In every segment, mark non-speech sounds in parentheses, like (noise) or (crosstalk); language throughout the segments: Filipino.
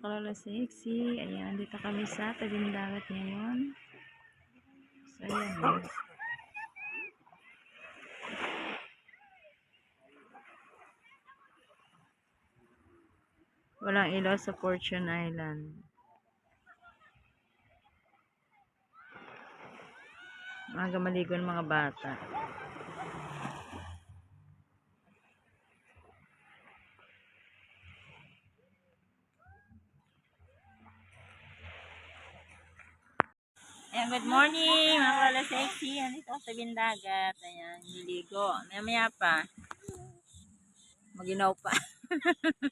mga kalala sexy. Ayan, dito kami sa tabing dagat ngayon. So, ayan. Walang ilaw sa Fortune Island. Mga maligo ng mga bata. Ayan, good morning, mga kalala sexy. Andito ako sa bindagat. Ayan, niligo. Maya maya pa. Maginaw pa. (laughs)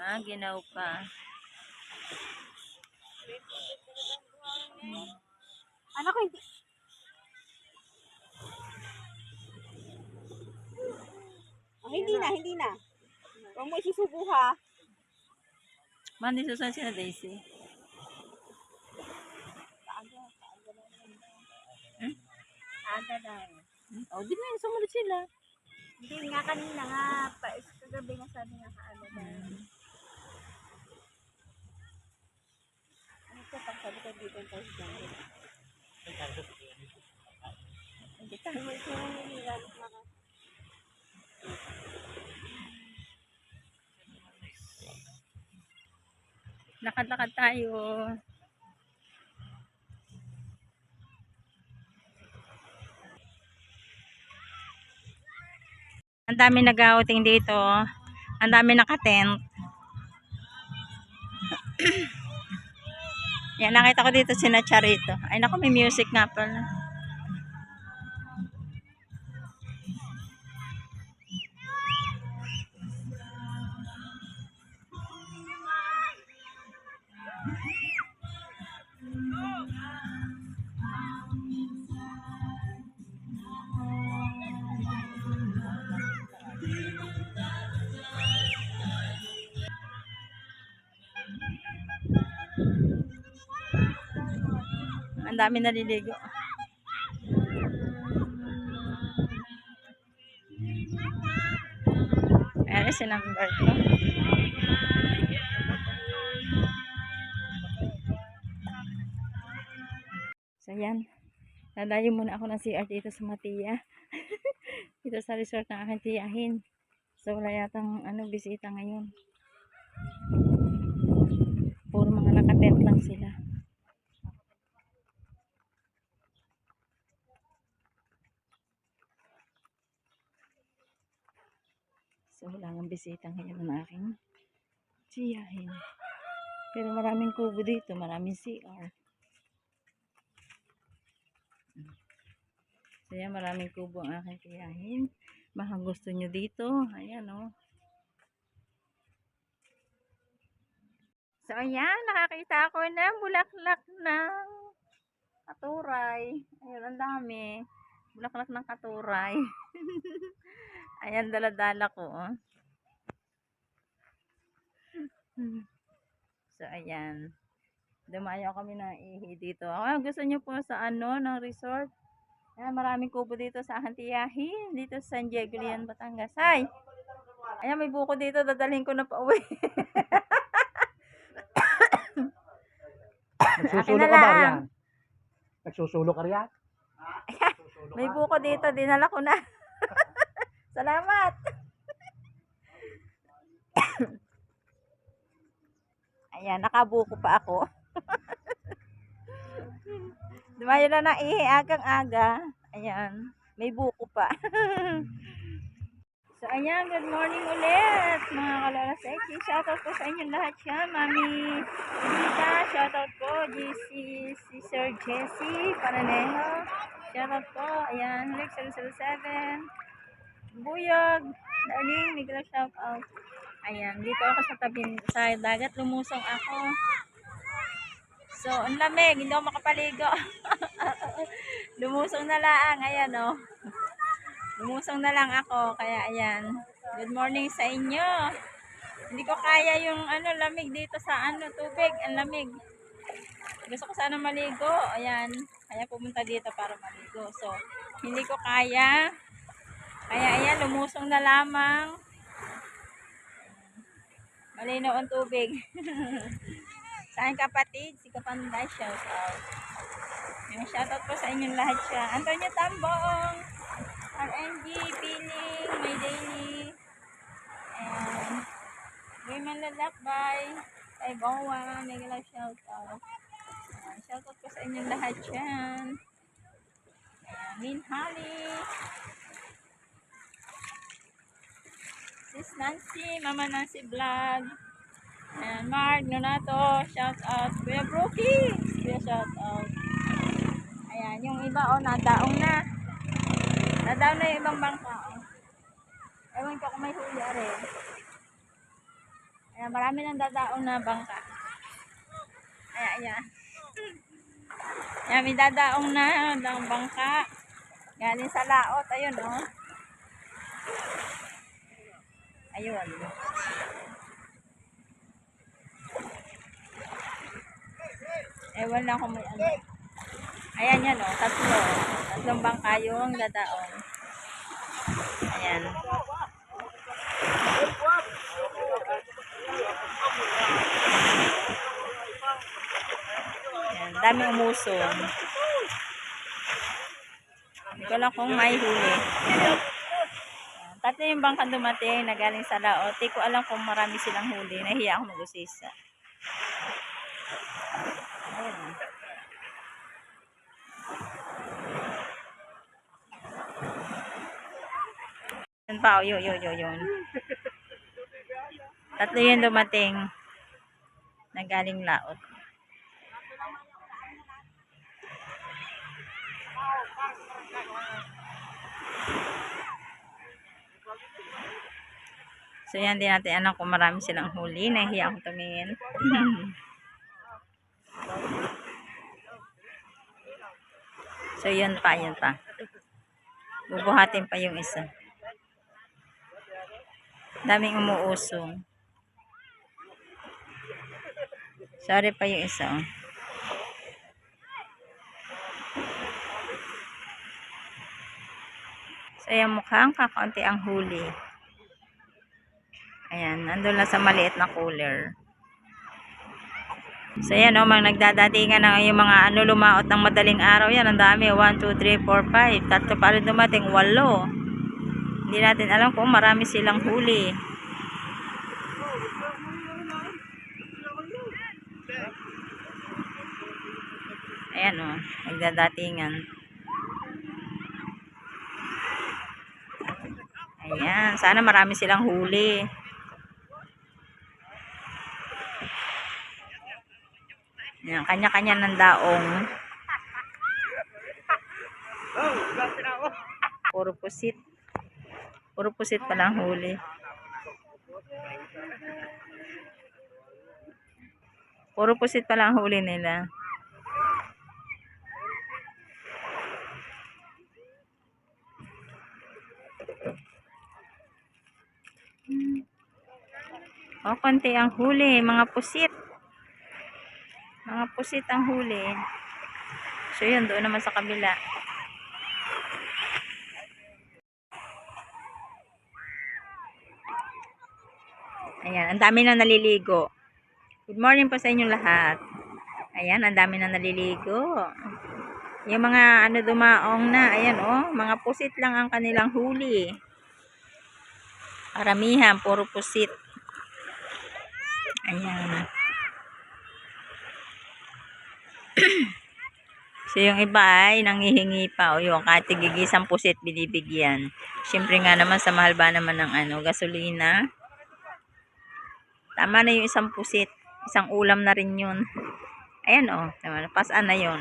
Maginaw pa. Ano ko hindi? Oh, hindi na, hindi na. Huwag mo isusubo ha. Mandi susan sila Daisy. Aga lang. Oh, di na, sumunod sila. Hindi nga kanina nga, pa, kagabi nga sabi nga kaaga na. Ano ko, pag sabi ko dito ang tayo sa. Hindi tayo mo ito yung nililan. mga Lakad-lakad tayo. Ang dami nag-outing dito. Ang dami nakatent. (clears throat) Yan, nakita ko dito si Charito. Ay, naku, may music nga pala. Ang dami naliligo. Ayan si number ko. So yan. Lalayo muna ako ng CR dito sa Matiya. (laughs) dito sa resort ng aking tiyahin. So wala yatang ano, bisita ngayon. Puro mga nakatent lang sila. So, wala nga bisita ngayon ng aking tiyahin. Pero maraming kubo dito, maraming CR. So, yan, maraming kubo ang aking tiyahin. Baka gusto nyo dito. Ayan, oh. So, ayan, nakakita ako ng bulaklak ng katuray. Ayun, ang dami. Bulaklak ng katuray. (laughs) Ayan, daladala ko. Oh. So, ayan. Dumayo kami na ihi dito. Ah, gusto nyo po sa ano, ng resort? Ayan, maraming kubo dito sa Antiyahin. Dito sa San Diego, Lian, Batangas. Ay! Ayan, may buko dito. Dadalhin ko na pa uwi. (coughs) Nagsusulo na ka ba yan? Nagsusulo ka riyan? (laughs) May buko dito. Dinala ko na. (laughs) Salamat! (coughs) Ayan, nakabuko pa ako. (laughs) Dumayo na ng ihi agang aga. Ayan, may buko pa. (laughs) so, ayan, good morning ulit, mga kalala sexy. Shoutout po sa inyo lahat siya, Mami Rita. Shoutout po, GC, si Sir Jesse Pananejo. Shoutout po, ayan, Rick 007. Buyog, darling, bigla shout out. Ayan, dito ako sa tabi sa dagat, lumusong ako. So, ang lamig, hindi ako makapaligo. (laughs) lumusong na lang, ayan oh. Lumusong na lang ako, kaya ayan. Good morning sa inyo. Hindi ko kaya yung ano lamig dito sa ano tubig, ang lamig. Gusto ko sana maligo, ayan. Kaya pumunta dito para maligo. So, hindi ko kaya. Kaya ayan, lumusong na lamang. Malinaw ang tubig. (laughs) sa aking kapatid, si Kapanday, shout out. Yan, shout out po sa inyong lahat siya. Antonio Tambong, RNG, Piling, May Daily, and Women Lalakbay, kay Bawa, Mega shout out. Yan, shout out po sa inyong lahat. Ayan, Min Holly, Sis Nancy, Mama Nancy Vlog. Ayan, Mark Nonato, shout out. Kuya Brookie, kuya shout out. Ayan, yung iba oh, nadaong na. Nadaong na yung ibang bangka oh. Ewan ko kung may huli rin. Ayan, marami nang dadaong na bangka. Ayan, ayan. Ayan, may dadaong na ng bangka. Galing sa laot, ayun oh. Ayun. Ewan lang kung may ano. Ayan yan o, tatlo. Tatlong bangka yung dadaong. Ayan. Ayan, dami umusong. Hindi ko lang kung may huli. Tatlo yung bangka dumating na galing sa laot. Di ko alam kung marami silang huli. Nahiya ako mag-usisa. Ayan. Yun pa, oh, yun, yun, yun, yun. Tatlo yun dumating na galing laot. So yan din natin alam kung marami silang huli. Nahiya akong tumingin. (laughs) so yun pa, yun pa. Bubuhatin pa yung isa. Daming umuusong. Sorry pa yung isa. Oh. So yung mukhang kakaunti ang huli. Ayan, nandun lang sa maliit na cooler. So yan o, mga nagdadatingan na yung mga ano lumaot ng madaling araw. Yan, ang dami. 1, 2, 3, 4, 5. Tatlo pa rin dumating. Walo. Hindi natin alam kung marami silang huli. Ayan o, nagdadatingan. Ayan, sana marami silang huli. Yan, kanya-kanya ng daong. Puro pusit. Puro pusit pa lang huli. Puro pusit pa lang huli nila. O, konti ang huli. Mga pusit. Mga pusit ang huli. So, yun. Doon naman sa kabila. Ayan. Ang dami na naliligo. Good morning po sa inyong lahat. Ayan. Ang dami na naliligo. Yung mga ano dumaong na. Ayan oh. Mga pusit lang ang kanilang huli. Karamihan. Puro pusit. Ayan. (coughs) so, yung iba ay nangihingi pa. O yung katigigisang pusit binibigyan. Siyempre nga naman sa mahal ba naman ng ano, gasolina. Tama na yung isang pusit. Isang ulam na rin yun. Ayan o. Oh, pasaan na yun.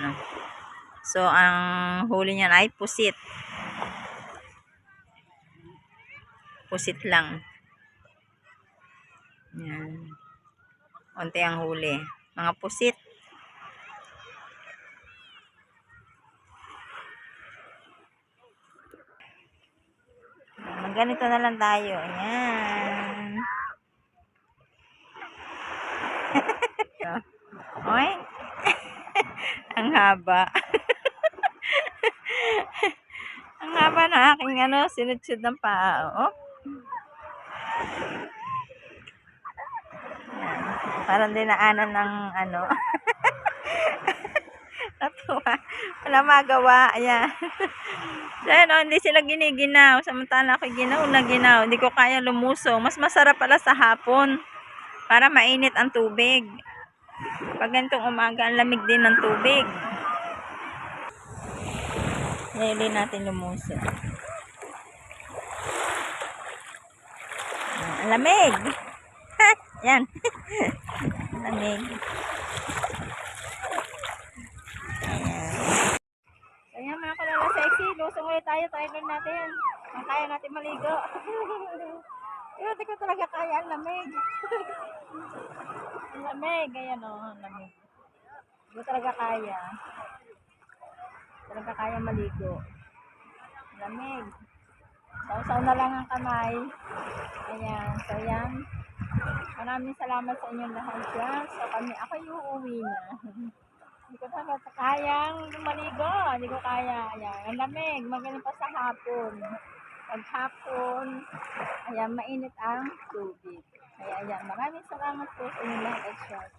So, ang huli niyan ay pusit. Pusit lang. Yan. Konti ang huli. Mga pusit. Ganito na lang tayo. Ayan. (laughs) Oy. (laughs) ang haba. (laughs) ang haba na aking ano, sinudsid ng paa. Oh. Parang dinaanan ng ano. Natuwa. Wala magawa. Ayan. (laughs) so, ayan, oh, hindi sila giniginaw. Samantala ako ginaw na ginaw. Hindi ko kaya lumusong. Mas masarap pala sa hapon. Para mainit ang tubig. Pag ganitong umaga, ang lamig din ng tubig. Din natin lumuso. Ang lamig. (laughs) Yan. (laughs) Lamig. Ayan. Ayan mga kalala ulit tayo. Try natin. Ang kaya natin maligo. Pero di ko talaga kaya. Ang lamig. (laughs) ang lamig. Ayan o. ang lamig. Hindi ko talaga kaya. Talaga kaya maligo. Lamig. Sausaw na lang ang kamay. Ayan. So, yan. Maraming salamat sa inyong lahat dyan. So, kami, ako yung uuwi na. (laughs) Hindi ko talaga kayang maligo. Hindi ko kaya. Ayan. Ang lamig. Magaling pa sa hapon. Pag hapon, ayan, mainit ang tubig. Kaya, ayan. Maraming salamat po sa inyong lahat at.